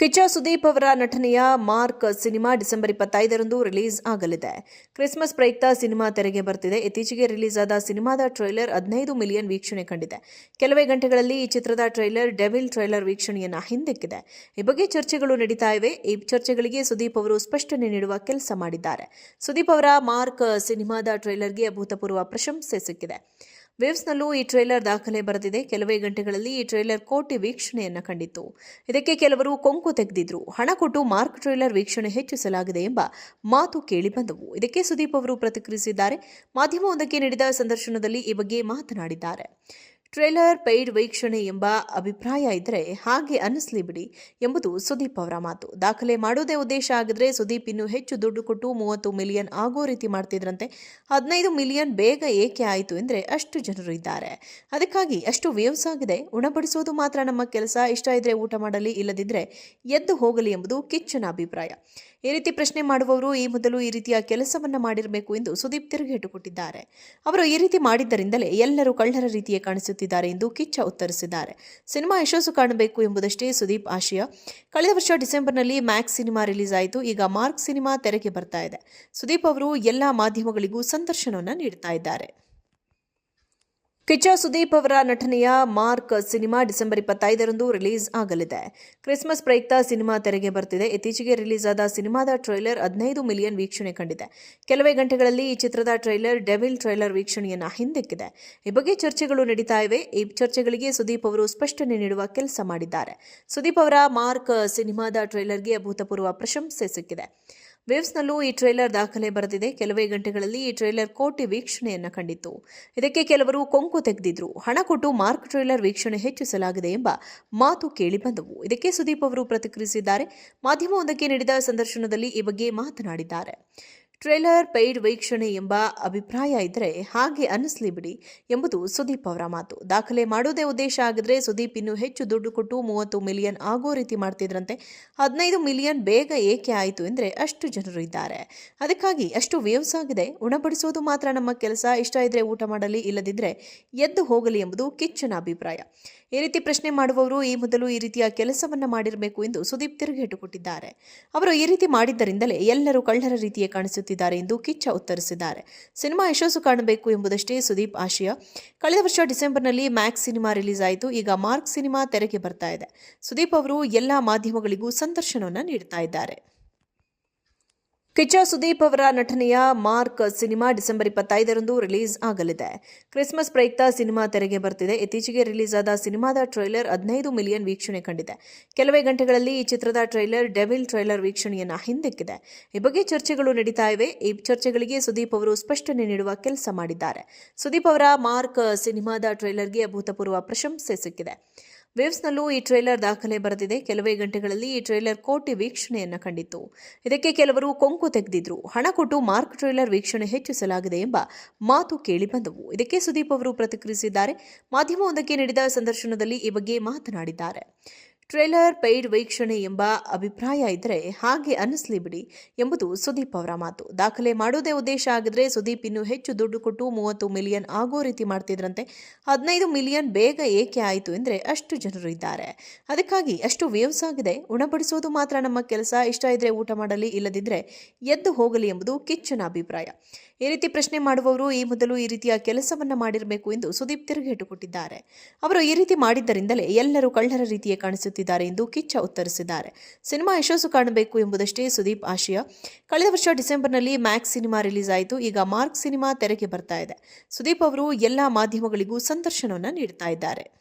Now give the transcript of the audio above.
ಕಿಚ್ಚ ಸುದೀಪ್ ಅವರ ನಟನೆಯ Mark cinema December ಇಪ್ಪತ್ತೈದರಂದು ರಿಲೀಸ್ ಆಗಲಿದೆ. ಕ್ರಿಸ್ಮಸ್ ಪ್ರಯುಕ್ತ ಸಿನಿಮಾ ತೆರೆಗೆ ಬರ್ತಿದೆ. ಇತ್ತೀಚೆಗೆ ರಿಲೀಸ್ ಆದ ಸಿನಿಮಾದ ಟ್ರೈಲರ್ ಹದಿನೈದು ಮಿಲಿಯನ್ ವೀಕ್ಷಣೆ ಕಂಡಿದೆ. ಕೆಲವೇ ಗಂಟೆಗಳಲ್ಲಿ ಈ ಚಿತ್ರದ ಟ್ರೈಲರ್ ಡೆವಿಲ್ ಟ್ರೈಲರ್ ವೀಕ್ಷಣೆಯನ್ನ ಹಿಂದಿಕ್ಕಿದೆ. ಈ ಬಗ್ಗೆ ಚರ್ಚೆಗಳು ನಡೀತಾ ಇವೆ. ಈ ಚರ್ಚೆಗಳಿಗೆ ಸುದೀಪ್ ಅವರು ಸ್ಪಷ್ಟನೆ ನೀಡುವ ಕೆಲಸ ಮಾಡಿದ್ದಾರೆ. ಸುದೀಪ್ ಅವರ ಮಾರ್ಕ್ ಸಿನಿಮಾದ ಟ್ರೈಲರ್ಗೆ ಅಭೂತಪೂರ್ವ ಪ್ರಶಂಸೆ ಸಿಕ್ಕಿದೆ. ವೇವ್ಸ್ನಲ್ಲೂ ಈ ಟ್ರೈಲರ್ ದಾಖಲೆ ಬರೆದಿದೆ. ಕೆಲವೇ ಗಂಟೆಗಳಲ್ಲಿ ಈ ಟ್ರೈಲರ್ ಕೋಟಿ ವೀಕ್ಷಣೆಯನ್ನು ಕಂಡಿತ್ತು. ಇದಕ್ಕೆ ಕೆಲವರು ಕೊಂಕು ತೆಗೆದಿದ್ರು. ಹಣ ಕೊಟ್ಟು ಮಾರ್ಕ್ ಟ್ರೈಲರ್ ವೀಕ್ಷಣೆ ಹೆಚ್ಚಿಸಲಾಗಿದೆ ಎಂಬ ಮಾತು ಕೇಳಿ ಬಂದವು. ಇದಕ್ಕೆ ಸುದೀಪ್ ಅವರು ಪ್ರತಿಕ್ರಿಯಿಸಿದ್ದಾರೆ. ಮಾಧ್ಯಮವೊಂದಕ್ಕೆ ನೀಡಿದ ಸಂದರ್ಶನದಲ್ಲಿ ಈ ಬಗ್ಗೆ ಮಾತನಾಡಿದ್ದಾರೆ. ಟ್ರೇಲರ್ ಪೇಯ್ಡ್ ವೀಕ್ಷಣೆ ಎಂಬ ಅಭಿಪ್ರಾಯ ಇದ್ದರೆ ಹಾಗೆ ಅನ್ನಿಸ್ಲಿ ಬಿಡಿ ಎಂಬುದು ಸುದೀಪ್ ಅವರ ಮಾತು. ದಾಖಲೆ ಮಾಡೋದೇ ಉದ್ದೇಶ ಆಗಿದ್ರೆ ಸುದೀಪ್ ಇನ್ನು ಹೆಚ್ಚು ದುಡ್ಡು ಕೊಟ್ಟು ಮೂವತ್ತು ಮಿಲಿಯನ್ ಆಗೋ ರೀತಿ ಮಾಡ್ತಿದ್ರಂತೆ. ಹದಿನೈದು ಮಿಲಿಯನ್ ಬೇಗ ಏಕೆ ಆಯಿತು ಎಂದರೆ ಅಷ್ಟು ಜನರು ಇದ್ದಾರೆ. ಅದಕ್ಕಾಗಿ ಅಷ್ಟು ವೇವ್ಸ್ ಆಗಿದೆ. ಉಣಬಡಿಸೋದು ಮಾತ್ರ ನಮ್ಮ ಕೆಲಸ. ಇಷ್ಟ ಇದ್ರೆ ಊಟ ಮಾಡಲಿ ಇಲ್ಲದಿದ್ದರೆ ಎದ್ದು ಹೋಗಲಿ ಎಂಬುದು ಕಿಚ್ಚನ ಅಭಿಪ್ರಾಯ. ಈ ರೀತಿ ಪ್ರಶ್ನೆ ಮಾಡುವವರು ಈ ಮೊದಲು ಈ ರೀತಿಯ ಕೆಲಸವನ್ನ ಮಾಡಿರಬೇಕು ಎಂದು ಸುದೀಪ್ ತಿರುಗೇಟು ಕೊಟ್ಟಿದ್ದಾರೆ. ಅವರು ಈ ರೀತಿ ಮಾಡಿದ್ದರಿಂದಲೇ ಎಲ್ಲರೂ ಕಳ್ಳರ ರೀತಿಯೇ ಕಾಣಿಸುತ್ತಿದ್ದಾರೆ ಎಂದು ಕಿಚ್ಚ ಉತ್ತರಿಸಿದ್ದಾರೆ. ಸಿನಿಮಾ ಯಶಸ್ಸು ಕಾಣಬೇಕು ಎಂಬುದಷ್ಟೇ ಸುದೀಪ್ ಆಶಯ. ಕಳೆದ ವರ್ಷ ಡಿಸೆಂಬರ್ನಲ್ಲಿ ಮ್ಯಾಕ್ಸ್ ಸಿನಿಮಾ ರಿಲೀಸ್ ಆಯಿತು. ಈಗ ಮಾರ್ಕ್ ಸಿನಿಮಾ ತೆರೆಗೆ ಬರ್ತಾ ಇದೆ. ಸುದೀಪ್ ಅವರು ಎಲ್ಲ ಮಾಧ್ಯಮಗಳಿಗೂ ಸಂದರ್ಶನವನ್ನು ನೀಡ್ತಾ ಇದ್ದಾರೆ. ಕಿಚ್ಚ ಸುದೀಪ್ ಅವರ ನಟನೆಯ ಮಾರ್ಕ್ ಸಿನಿಮಾ ಡಿಸೆಂಬರ್ ಇಪ್ಪತ್ತೈದರಂದು ರಿಲೀಸ್ ಆಗಲಿದೆ. ಕ್ರಿಸ್ಮಸ್ ಪ್ರಯುಕ್ತ ಸಿನಿಮಾ ತೆರೆಗೆ ಬರ್ತಿದೆ. ಇತ್ತೀಚೆಗೆ ರಿಲೀಸ್ ಆದ ಸಿನಿಮಾದ ಟ್ರೈಲರ್ ಹದಿನೈದು ಮಿಲಿಯನ್ ವೀಕ್ಷಣೆ ಕಂಡಿದೆ. ಕೆಲವೇ ಗಂಟೆಗಳಲ್ಲಿ ಈ ಚಿತ್ರದ ಟ್ರೈಲರ್, ಡೆವಿಲ್ ಟ್ರೈಲರ್ ವೀಕ್ಷಣೆಯನ್ನ ಹಿಂದಿಕ್ಕಿದೆ. ಈ ಬಗ್ಗೆ ಚರ್ಚೆಗಳು ನಡೀತಾ ಇವೆ. ಈ ಚರ್ಚೆಗಳಿಗೆ ಸುದೀಪ್ ಅವರು ಸ್ಪಷ್ಟನೆ ನೀಡುವ ಕೆಲಸ ಮಾಡಿದ್ದಾರೆ. ಸುದೀಪ್ ಅವರ ಮಾರ್ಕ್ ಸಿನಿಮಾದ ಟ್ರೈಲರ್ಗೆ ಅಭೂತಪೂರ್ವ ಪ್ರಶಂಸೆ ಸಿಕ್ಕಿದೆ. ವೇವ್ಸ್ನಲ್ಲೂ ಈ ಟ್ರೈಲರ್ ದಾಖಲೆ ಬರೆದಿದೆ. ಕೆಲವೇ ಗಂಟೆಗಳಲ್ಲಿ ಈ ಟ್ರೈಲರ್ ಕೋಟಿ ವೀಕ್ಷಣೆಯನ್ನು ಕಂಡಿತ್ತು. ಇದಕ್ಕೆ ಕೆಲವರು ಕೊಂಕು ತೆಗೆದಿದ್ರು. ಹಣ ಕೊಟ್ಟು ಮಾರ್ಕ್ ಟ್ರೈಲರ್ ವೀಕ್ಷಣೆ ಹೆಚ್ಚಿಸಲಾಗಿದೆ ಎಂಬ ಮಾತು ಕೇಳಿ ಬಂದವು. ಇದಕ್ಕೆ ಸುದೀಪ್ ಅವರು ಪ್ರತಿಕ್ರಿಯಿಸಿದ್ದಾರೆ. ಮಾಧ್ಯಮವೊಂದಕ್ಕೆ ನೀಡಿದ ಸಂದರ್ಶನದಲ್ಲಿ ಈ ಬಗ್ಗೆ ಮಾತನಾಡಿದ್ದಾರೆ. ಟ್ರೇಲರ್ ಪೇಯ್ಡ್ ವೀಕ್ಷಣೆ ಎಂಬ ಅಭಿಪ್ರಾಯ ಇದ್ದರೆ ಹಾಗೆ ಅನ್ನಿಸ್ಲಿ ಬಿಡಿ ಎಂಬುದು ಸುದೀಪ್ ಅವರ ಮಾತು. ದಾಖಲೆ ಮಾಡೋದೇ ಉದ್ದೇಶ ಆಗಿದ್ರೆ ಸುದೀಪ್ ಇನ್ನು ಹೆಚ್ಚು ದುಡ್ಡು ಕೊಟ್ಟು ಮೂವತ್ತು ಮಿಲಿಯನ್ ಆಗೋ ರೀತಿ ಮಾಡ್ತಿದ್ರಂತೆ. ಹದಿನೈದು ಮಿಲಿಯನ್ ಬೇಗ ಏಕೆ ಆಯಿತು ಎಂದರೆ ಅಷ್ಟು ಜನರು ಇದ್ದಾರೆ. ಅದಕ್ಕಾಗಿ ಅಷ್ಟು ವೇವ್ಸ್ ಆಗಿದೆ. ಉಣಬಡಿಸೋದು ಮಾತ್ರ ನಮ್ಮ ಕೆಲಸ. ಇಷ್ಟ ಇದ್ರೆ ಊಟ ಮಾಡಲಿ ಇಲ್ಲದಿದ್ದರೆ ಎದ್ದು ಹೋಗಲಿ ಎಂಬುದು ಕಿಚ್ಚನ ಅಭಿಪ್ರಾಯ. ಈ ರೀತಿ ಪ್ರಶ್ನೆ ಮಾಡುವವರು ಈ ಮೊದಲು ಈ ರೀತಿಯ ಕೆಲಸವನ್ನು ಮಾಡಿರಬೇಕು ಎಂದು ಸುದೀಪ್ ತಿರುಗೇಟು ಕೊಟ್ಟಿದ್ದಾರೆ ಅವರು ಈ ರೀತಿ ಮಾಡಿದ್ದರಿಂದಲೇ ಎಲ್ಲರೂ ಕಳ್ಳರ ರೀತಿಯೇ ಕಾಣಿಸುತ್ತಿದ್ದಾರೆ ಎಂದು ಕಿಚ್ಚ ಉತ್ತರಿಸಿದ್ದಾರೆ. ಸಿನಿಮಾ ಯಶಸ್ಸು ಕಾಣಬೇಕು ಎಂಬುದಷ್ಟೇ ಸುದೀಪ್ ಆಶಯ. ಕಳೆದ ವರ್ಷ ಡಿಸೆಂಬರ್ನಲ್ಲಿ ಮ್ಯಾಕ್ಸ್ ಸಿನಿಮಾ ರಿಲೀಸ್ ಆಯಿತು. ಈಗ ಮಾರ್ಕ್ ಸಿನಿಮಾ ತೆರೆಗೆ ಬರ್ತಾ ಇದೆ. ಸುದೀಪ್ ಅವರು ಎಲ್ಲ ಮಾಧ್ಯಮಗಳಿಗೂ ಸಂದರ್ಶನವನ್ನು ನೀಡ್ತಾ ಇದ್ದಾರೆ. ಕಿಚ್ಚ ಸುದೀಪ್ ಅವರ ನಟನೆಯ ಮಾರ್ಕ್ ಸಿನಿಮಾ ಡಿಸೆಂಬರ್ ಇಪ್ಪತ್ತೈದರಂದು ರಿಲೀಸ್ ಆಗಲಿದೆ. ಕ್ರಿಸ್ಮಸ್ ಪ್ರಯುಕ್ತ ಸಿನಿಮಾ ತೆರೆಗೆ ಬರ್ತಿದೆ. ಇತ್ತೀಚೆಗೆ ರಿಲೀಸ್ ಆದ ಸಿನಿಮಾದ ಟ್ರೈಲರ್ ಹದಿನೈದು ಮಿಲಿಯನ್ ವೀಕ್ಷಣೆ ಕಂಡಿದೆ. ಕೆಲವೇ ಗಂಟೆಗಳಲ್ಲಿ ಈ ಚಿತ್ರದ ಟ್ರೈಲರ್, ಡೆವಿಲ್ ಟ್ರೈಲರ್ ವೀಕ್ಷಣೆಯನ್ನ ಹಿಂದಿಕ್ಕಿದೆ ಈ ಬಗ್ಗೆ ಚರ್ಚೆಗಳು ನಡೀತಾ ಇವೆ. ಈ ಚರ್ಚೆಗಳಿಗೆ ಸುದೀಪ್ ಅವರು ಸ್ಪಷ್ಟನೆ ನೀಡುವ ಕೆಲಸ ಮಾಡಿದ್ದಾರೆ. ಸುದೀಪ್ ಅವರ ಮಾರ್ಕ್ ಸಿನಿಮಾದ ಟ್ರೈಲರ್ಗೆ ಅಭೂತಪೂರ್ವ ಪ್ರಶಂಸೆ ಸಿಕ್ಕಿದೆ. ವೇವ್ಸ್ನಲ್ಲೂ ಈ ಟ್ರೈಲರ್ ದಾಖಲೆ ಬರೆದಿದೆ. ಕೆಲವೇ ಗಂಟೆಗಳಲ್ಲಿ ಈ ಟ್ರೈಲರ್ ಕೋಟಿ ವೀಕ್ಷಣೆಯನ್ನು ಕಂಡಿತ್ತು. ಇದಕ್ಕೆ ಕೆಲವರು ಕೊಂಕು ತೆಗೆದಿದ್ರು. ಹಣ ಕೊಟ್ಟು ಮಾರ್ಕ್ ಟ್ರೈಲರ್ ವೀಕ್ಷಣೆ ಹೆಚ್ಚಿಸಲಾಗಿದೆ ಎಂಬ ಮಾತು ಕೇಳಿ ಬಂದವು. ಇದಕ್ಕೆ ಸುದೀಪ್ ಅವರು ಪ್ರತಿಕ್ರಿಯಿಸಿದ್ದಾರೆ. ಮಾಧ್ಯಮವೊಂದಕ್ಕೆ ನೀಡಿದ ಸಂದರ್ಶನದಲ್ಲಿ ಈ ಬಗ್ಗೆ ಮಾತನಾಡಿದ್ದಾರೆ. ಟ್ರೇಲರ್ ಪೇಯ್ಡ್ ವೀಕ್ಷಣೆ ಎಂಬ ಅಭಿಪ್ರಾಯ ಇದ್ದರೆ ಹಾಗೆ ಅನ್ನಿಸ್ಲಿ ಬಿಡಿ ಎಂಬುದು ಸುದೀಪ್ ಅವರ ಮಾತು. ದಾಖಲೆ ಮಾಡೋದೇ ಉದ್ದೇಶ ಆಗಿದ್ರೆ ಸುದೀಪ್ ಇನ್ನೂ ಹೆಚ್ಚು ದುಡ್ಡು ಕೊಟ್ಟು ಮೂವತ್ತು ಮಿಲಿಯನ್ ಆಗೋ ರೀತಿ ಮಾಡ್ತಿದ್ರಂತೆ. ಹದಿನೈದು ಮಿಲಿಯನ್ ಬೇಗ ಏಕೆ ಆಯಿತು ಎಂದರೆ ಅಷ್ಟು ಜನರು ಇದ್ದಾರೆ. ಅದಕ್ಕಾಗಿ ಅಷ್ಟು ವೇವ್ಸ್ ಆಗಿದೆ. ಉಣಬಡಿಸೋದು ಮಾತ್ರ ನಮ್ಮ ಕೆಲಸ. ಇಷ್ಟ ಇದ್ರೆ ಊಟ ಮಾಡಲಿ ಇಲ್ಲದಿದ್ದರೆ ಎದ್ದು ಹೋಗಲಿ ಎಂಬುದು ಕಿಚ್ಚನ ಅಭಿಪ್ರಾಯ. ಈ ರೀತಿ ಪ್ರಶ್ನೆ ಮಾಡುವವರು ಈ ಮೊದಲು ಈ ರೀತಿಯ ಕೆಲಸವನ್ನು ಮಾಡಿರಬೇಕು ಎಂದು ಸುದೀಪ್ ತಿರುಗೇಟು ಕೊಟ್ಟಿದ್ದಾರೆ. ಅವರು ಈ ರೀತಿ ಮಾಡಿದ್ದರಿಂದಲೇ ಎಲ್ಲರೂ ಕಳ್ಳರ ರೀತಿಯೇ ಕಾಣಿಸುತ್ತಿದ್ದಾರೆ. ಎಂದು ಕಿಚ್ಚ ಉತ್ತರಿಸಿದ್ದಾರೆ. ಸಿನಿಮಾ ಯಶಸ್ಸು ಕಾಣಬೇಕು ಎಂಬುದಷ್ಟೇ ಸುದೀಪ್ ಆಶಯ. ಕಳೆದ ವರ್ಷ ಡಿಸೆಂಬರ್ನಲ್ಲಿ ಮ್ಯಾಕ್ಸ್ ಸಿನಿಮಾ ರಿಲೀಸ್ ಆಯಿತು. ಈಗ ಮಾರ್ಕ್ ಸಿನಿಮಾ ತೆರೆಗೆ ಬರ್ತಾ ಇದೆ. ಸುದೀಪ್ ಅವರು ಎಲ್ಲ ಮಾಧ್ಯಮಗಳಿಗೂ ಸಂದರ್ಶನವನ್ನು ನೀಡ್ತಾ ಇದ್ದಾರೆ.